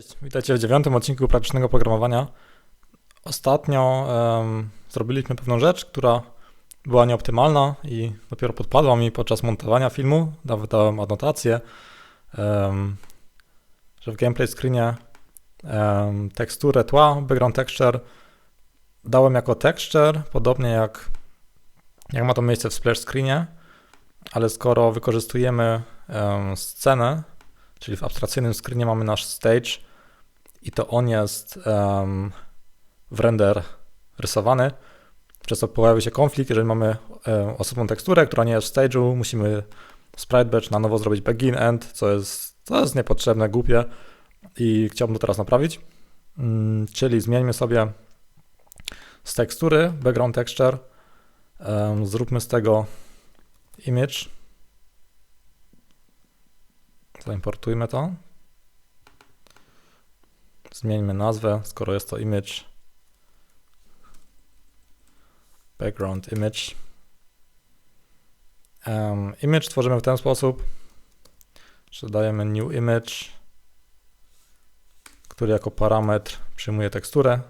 Cześć, witajcie w dziewiątym odcinku praktycznego programowania. Ostatnio em, zrobiliśmy pewną rzecz, która była nieoptymalna i dopiero podpadła mi podczas montowania filmu. Dałem adnotację, em, że w gameplay screenie em, teksturę tła, background texture dałem jako texture, podobnie jak, jak ma to miejsce w splash screenie, ale skoro wykorzystujemy em, scenę, czyli w abstrakcyjnym screenie mamy nasz stage i to on jest em, w render rysowany, przez co pojawi się konflikt, jeżeli mamy e, osobną teksturę, która nie jest w stage'u, musimy sprite batch na nowo zrobić begin end, co jest, co jest niepotrzebne, głupie i chciałbym to teraz naprawić. Mm, czyli zmieńmy sobie z tekstury background texture, zróbmy z tego image, Zaimportujmy to. Zmieńmy nazwę, skoro jest to image. Background image. Um, image tworzymy w ten sposób, że dajemy new image, który jako parametr przyjmuje teksturę.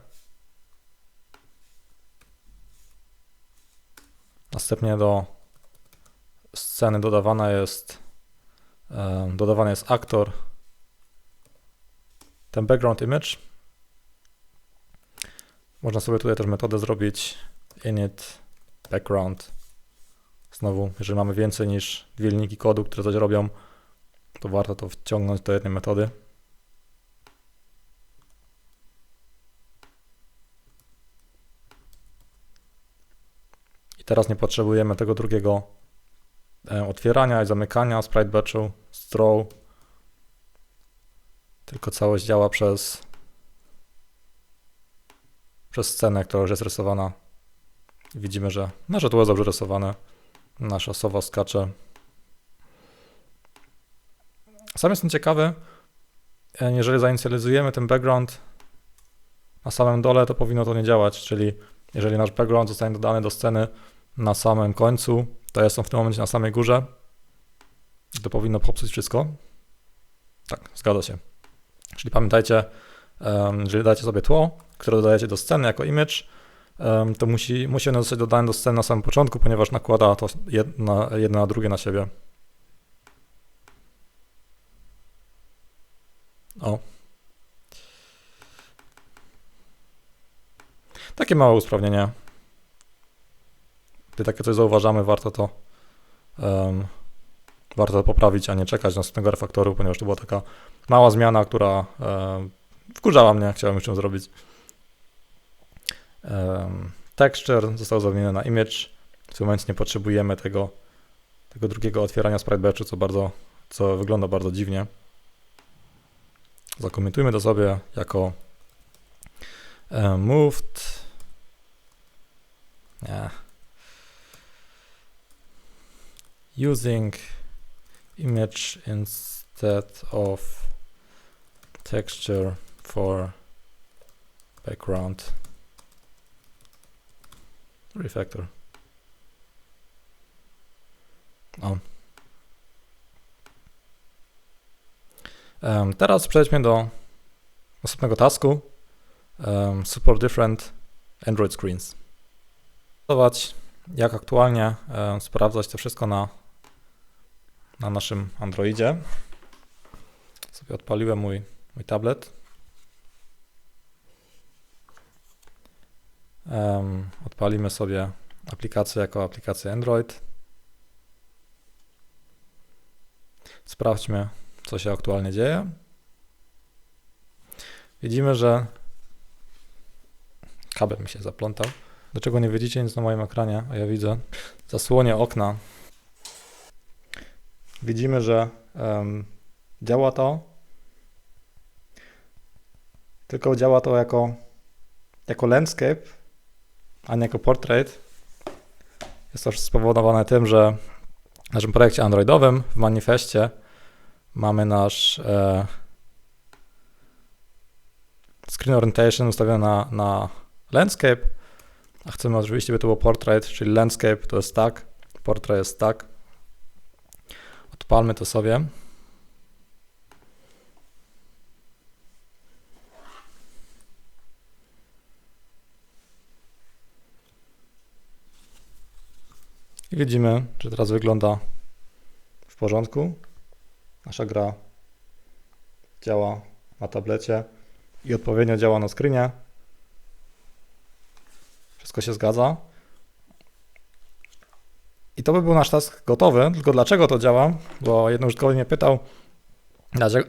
Następnie do sceny dodawana jest um, dodawany jest aktor, ten background image. Można sobie tutaj też metodę zrobić init background. Znowu, jeżeli mamy więcej niż dwie linijki kodu, które coś robią, to warto to wciągnąć do jednej metody. I teraz nie potrzebujemy tego drugiego e, otwierania i zamykania sprite batchu, throw, tylko całość działa przez przez scenę, która już jest rysowana. Widzimy, że nasze tło jest dobrze rysowane. Nasza sowa skacze. Sam jestem ciekawy, e, jeżeli zainicjalizujemy ten background na samym dole, to powinno to nie działać, czyli jeżeli nasz background zostanie dodany do sceny na samym końcu, to jest on w tym momencie na samej górze. To powinno popsuć wszystko. Tak, zgadza się. Czyli pamiętajcie, jeżeli dacie sobie tło, które dodajecie do sceny jako image, to musi, musi ono zostać dodane do sceny na samym początku, ponieważ nakłada to jedno, jedno na drugie na siebie. O. Takie małe usprawnienie. Gdy takie coś zauważamy, warto to um, warto to poprawić, a nie czekać na następnego refaktoru, ponieważ to była taka mała zmiana, która e, wkurzała mnie, chciałem już ją zrobić. E, texture został zamieniony na image. W tym momencie nie potrzebujemy tego, tego drugiego otwierania sprite batchu, co bardzo, co wygląda bardzo dziwnie. Zakomentujmy to sobie jako e, moved. Nie. Using image instead of texture for background refactor. O. Um, teraz przejdźmy do następnego tasku. Um, support different Android screens. Jak aktualnie um, sprawdzać to wszystko na na naszym Androidzie. Sobie odpaliłem mój, mój tablet. Um, odpalimy sobie aplikację jako aplikację Android. Sprawdźmy, co się aktualnie dzieje. Widzimy, że kabel mi się zaplątał. Dlaczego nie widzicie nic na moim ekranie, a ja widzę. Zasłonię okna widzimy, że um, działa to, tylko działa to jako, jako landscape, a nie jako portrait. Jest to spowodowane tym, że w naszym projekcie androidowym w manifestie mamy nasz e, screen orientation ustawiony na, na landscape, a chcemy oczywiście, by to było portrait, czyli landscape to jest tak, portrait jest tak. Odpalmy to sobie. I widzimy, że teraz wygląda w porządku. Nasza gra działa na tablecie i odpowiednio działa na screenie. Wszystko się zgadza. I to by był nasz task gotowy, tylko dlaczego to działa? Bo jeden użytkownik mnie pytał,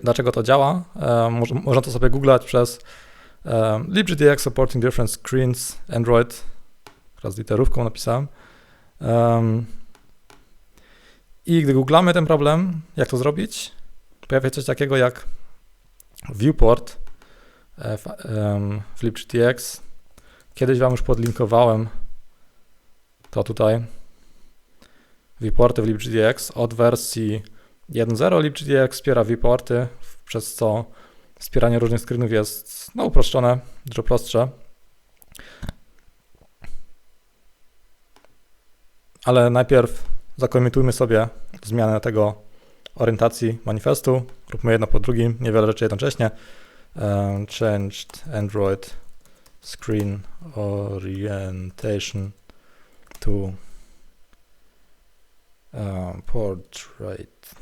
dlaczego to działa. Można to sobie googlać przez LibGDX supporting different screens Android. Teraz literówką napisałem. I gdy googlamy ten problem, jak to zrobić, pojawia się coś takiego jak viewport e, w, w libgtx. Kiedyś Wam już podlinkowałem to tutaj. Viewporty w libgtx od wersji 1.0 libgtx wspiera viewporty, przez co wspieranie różnych screenów jest no, uproszczone, dużo prostsze. Ale najpierw zakomitujmy sobie zmianę tego orientacji manifestu. Róbmy jedno po drugim, niewiele rzeczy jednocześnie. Um, changed Android screen orientation to portrait.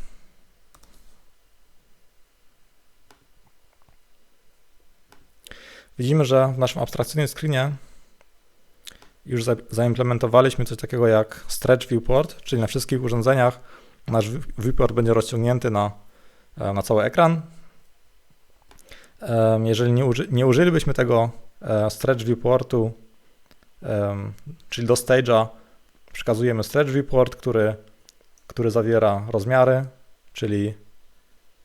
Widzimy, że w naszym abstrakcyjnym screenie już za, zaimplementowaliśmy coś takiego jak stretch viewport, czyli na wszystkich urządzeniach nasz viewport będzie rozciągnięty na, e, na cały ekran. Jeżeli nie, uży, nie użylibyśmy tego e, stretch viewportu, czyli do stage'a przekazujemy stretch viewport, który, który zawiera rozmiary, czyli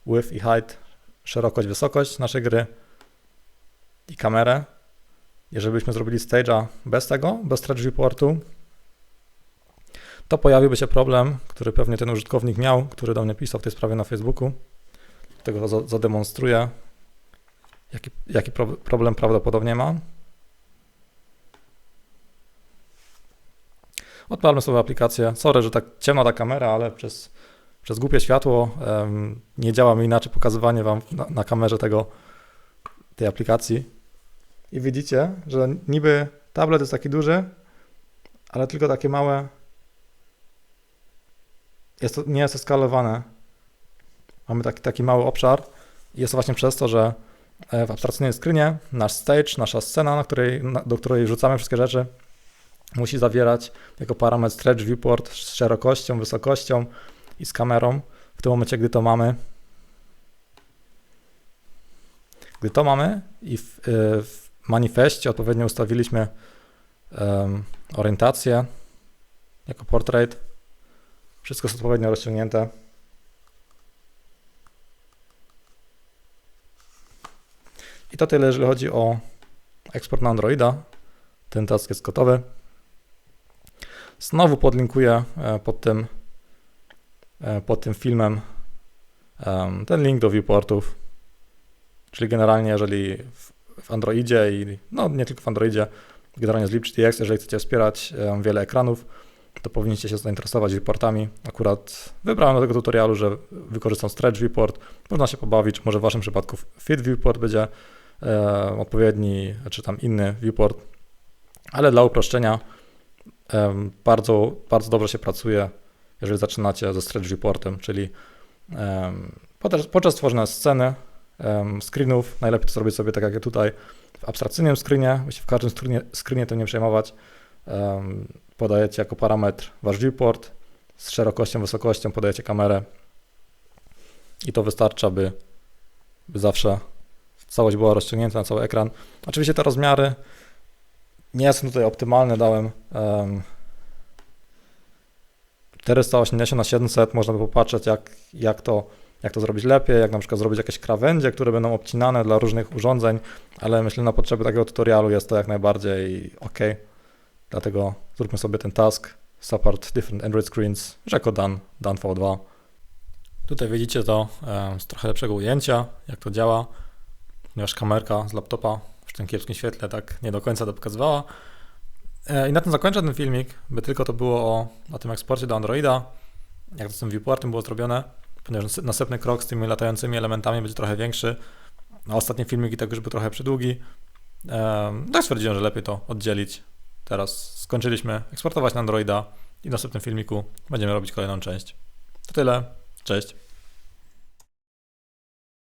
width i height, szerokość, wysokość naszej gry i kamerę. Jeżeli byśmy zrobili stage'a bez tego, bez stretch viewportu, to pojawiłby się problem, który pewnie ten użytkownik miał, który do mnie pisał w tej sprawie na Facebooku. Tego zademonstruję, jaki, jaki problem prawdopodobnie ma. Odpalmy sobie aplikację. Sorry, że tak ciemna ta kamera, ale przez, przez głupie światło um, nie działa mi inaczej pokazywanie Wam na, na kamerze tego, tej aplikacji. I widzicie, że niby tablet jest taki duży, ale tylko takie małe jest to, nie jest to skalowane. Mamy taki, taki mały obszar i jest to właśnie przez to, że e, w abstrakcyjnej screenie nasz stage, nasza scena, na której, na, do której rzucamy wszystkie rzeczy, musi zawierać jako parametr stretch viewport z szerokością, wysokością i z kamerą. W tym momencie, gdy to mamy, gdy to mamy i w, e, w manifestie odpowiednio ustawiliśmy um, orientację jako portrait, wszystko jest odpowiednio rozciągnięte. I to tyle, jeżeli chodzi o eksport na Androida. Ten task jest gotowy. Znowu podlinkuję e, pod tym, e, pod tym filmem ten link do viewportów. Czyli generalnie, jeżeli w Androidzie i no nie tylko w Androidzie, generalnie z LibGTX, jeżeli chcecie wspierać wiele ekranów, to powinniście się zainteresować reportami. Akurat wybrałem do tego tutorialu, że wykorzystam Stretch Viewport. Można się pobawić, może w Waszym przypadku Fit Viewport będzie odpowiedni, czy tam inny viewport, ale dla uproszczenia bardzo, bardzo dobrze się pracuje, jeżeli zaczynacie ze Stretch Viewportem, czyli podczas, tworzenia sceny, screenów, najlepiej to zrobić sobie tak jak ja tutaj w abstrakcyjnym screenie, w każdym screenie, screenie to nie przejmować, podajecie jako parametr wasz viewport, z szerokością, wysokością podajecie kamerę i to wystarcza, by, by zawsze całość była rozciągnięta na cały ekran. Oczywiście te rozmiary nie są tutaj optymalne, dałem um, 480 na 700, można by popatrzeć jak, jak, to, jak to zrobić lepiej, jak na przykład zrobić jakieś krawędzie, które będą obcinane dla różnych urządzeń, ale myślę na potrzeby takiego tutorialu jest to jak najbardziej ok. Dlatego zróbmy sobie ten task, support different Android screens, jako done, done V2. Tutaj widzicie to z trochę lepszego ujęcia, jak to działa, ponieważ kamerka z laptopa w tym kiepskim świetle tak nie do końca to pokazywała. E, I na tym zakończę ten filmik, by tylko to było o, o tym eksporcie do Androida, jak to z tym viewportem było zrobione, ponieważ następny krok z tymi latającymi elementami będzie trochę większy. A ostatni filmik i tak już był trochę przydługi. Tak stwierdziłem, że lepiej to oddzielić Teraz skończyliśmy eksportować na Androida i w następnym filmiku będziemy robić kolejną część. To tyle. Cześć.